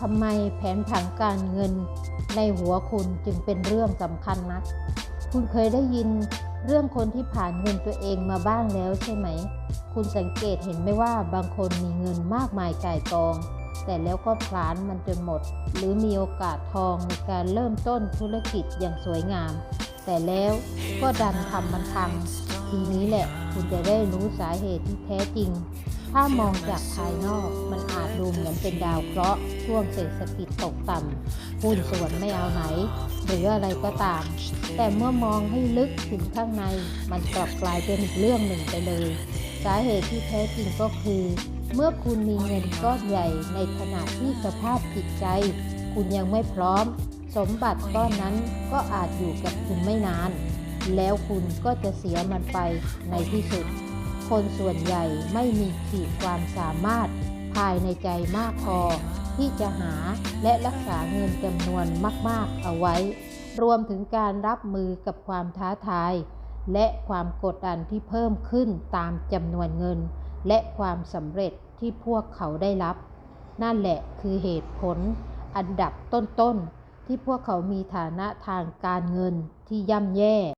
ทำไมแผนผังการเงินในหัวคุณจึงเป็นเรื่องสำคัญนัก คุณเคยได้ยินเรื่องคนที่ผ่านเงินตัวเองมาบ้างแล้วใช่ไหม คุณสังเกตเห็นไหมว่าบางคนมีเงินมากมายก่ายกอง แต่แล้วก็พลานมันจนหมด หรือมีโอกาสทองในการเริ่มต้นธุรกิจอย่างสวยงาม แต่แล้วก็ดันทำมันพัง ทีนี้แหละคุณจะได้รู้สาเหตุที่แท้จริง ถ้ามองจากภายนอกมันอาจดูเหมือนเป็นดาวเคราะห์ช่วงเศรษฐกิจตกต่ำหุ้นส่วนไม่เอาไหน หรืออะไรก็ตาม แต่เมื่อมองให้ลึกถึงข้างใน มันกลับกลายเป็นอีกเรื่องหนึ่งไปเลย สาเหตุที่แท้จริงก็คือ เมื่อคุณมีเงินก้อนใหญ่ในขณะที่สภาพจิตใจ คุณยังไม่พร้อม สมบัติก้อนนั้นก็อาจอยู่กับคุณไม่นาน แล้วคุณก็จะเสียมันไปในที่สุด คนส่วนใหญ่ไม่มีขีดความสามารถภายในใจมากพอ ที่จะหาและรักษาเงินจำนวนมาก ๆ เอาไว้ รวมถึงการรับมือกับความท้าทาย และความกดดันที่เพิ่มขึ้นตามจำนวนเงิน และความสำเร็จที่พวกเขาได้รับ นั่นแหละคือเหตุผลอันดับต้น ๆ ที่พวกเขามีฐานะทางการเงินที่ย่ำแย่